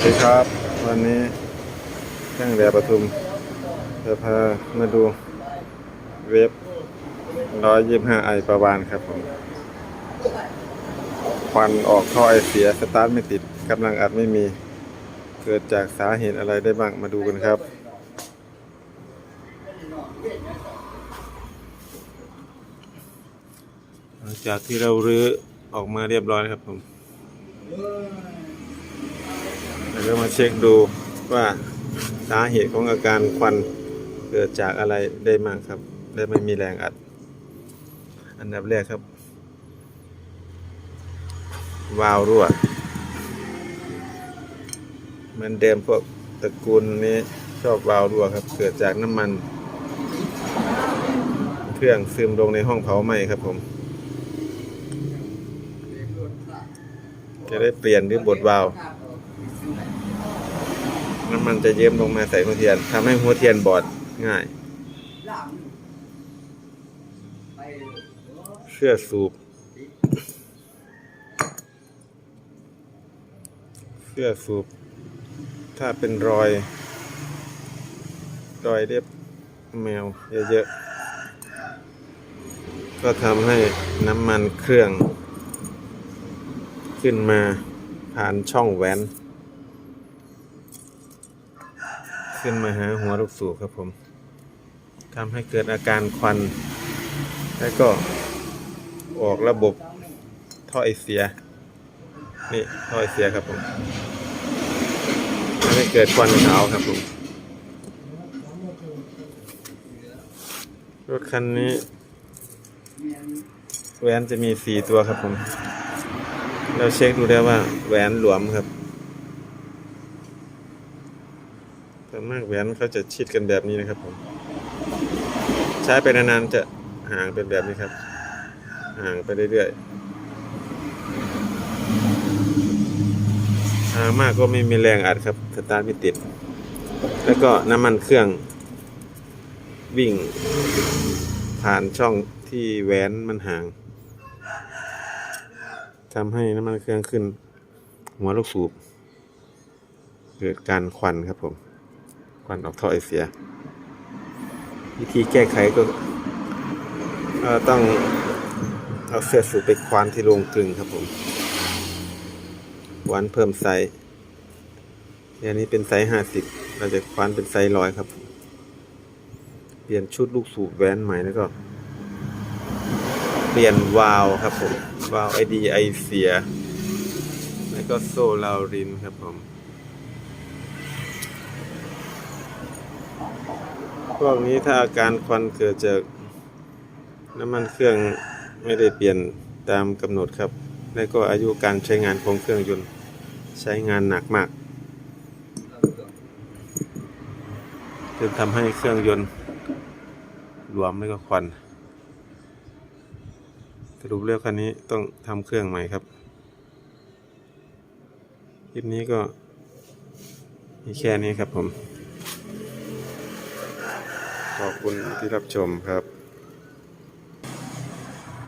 วัสดีครับ วันนี้ช่างแดดปทุมจะพามาดูเว็บ125ไอประวานครับผมควันออกท่อไอเสียสตาร์ทไม่ติดกำลังอัดไม่มี เกิดจากสาเหตุอะไรได้บ้างมาดูกันครับหลังจากที่เรารื้อออกมาเรียบร้อยครับผม แล้วก็มาเช็คดูว่าสาเหตุของอาการควันเกิดจากอะไรได้มากครับได้ไม่มีแรงอัด อันดับแรกครับ วาล์วรั่วเหมือนเดิมพวกตระกูลนี้ชอบวาล์วรั่วครับ เกิดจากน้ำมัน เครื่องซึมลงในห้องเผาไหม้ครับผม จะได้เปลี่ยนหรือบดวาล์ว น้ำมันจะเยิ้มลงมาใส่หัวเทียนทำให้หัวเทียนบอดง่ายเสื้อสูบเสื้อสูบ ถ้าเป็นรอย รอยเล็บแมวเยอะๆ ก็ทำให้น้ำมันเครื่อง ขึ้นมาผ่านช่องแหวน ขึ้นมาหาหัวลูกสูบครับผมทำให้เกิดอาการควัน แล้วก็ออกระบบท่อไอเสีย นี่ท่อไอเสียครับผมทำให้เกิดควันขาวครับผม รถคันนี้แหวนจะมีสี่ตัวครับผม เราเช็คดูได้ว่าแหวนหลวมครับ ส่วนมากแหวนเขาจะชิดกันแบบนี้นะครับผมใช้ไปนานๆจะห่างเป็นแบบนี้ครับ ห่างไปเรื่อยๆห่างมากก็ไม่มีแรงอัดครับสตาร์ทไม่ติด แล้วก็น้ำมันเครื่องวิ่งผ่านช่องที่แหวนมันห่างทำให้น้ำมันเครื่องขึ้น หัวลูกสูบเกิดการควันครับผม ควันออกท่อไอเสีย วิธีแก้ไขก็ต้องเอาเสื้อสูบไปควานที่โรงกลึงครับผมควานเพิ่มไซส์อันนี้เป็นไซส์ห้าสิบเราจะควานเป็นไซส์ร้อยครับ เปลี่ยนชุดลูกสูบแวนใหม่แล้วก็ เปลี่ยนวาล์วครับผมวาล์วไอดีไอเสีย แล้วก็โซลารินครับผม พวกนี้ถ้าอาการควันเกิดจากน้ำมันเครื่องไม่ได้เปลี่ยนตามกำหนดครับ และก็อายุการใช้งานของเครื่องยนต์ใช้งานหนักมากจนทำให้เครื่องยนต์หลวมและก็ควันสรุปเรื่องคันนี้ต้องทำเครื่องใหม่ครับ คลิปนี้ก็มีแค่นี้ครับผม ขอบคุณที่รับชมครับ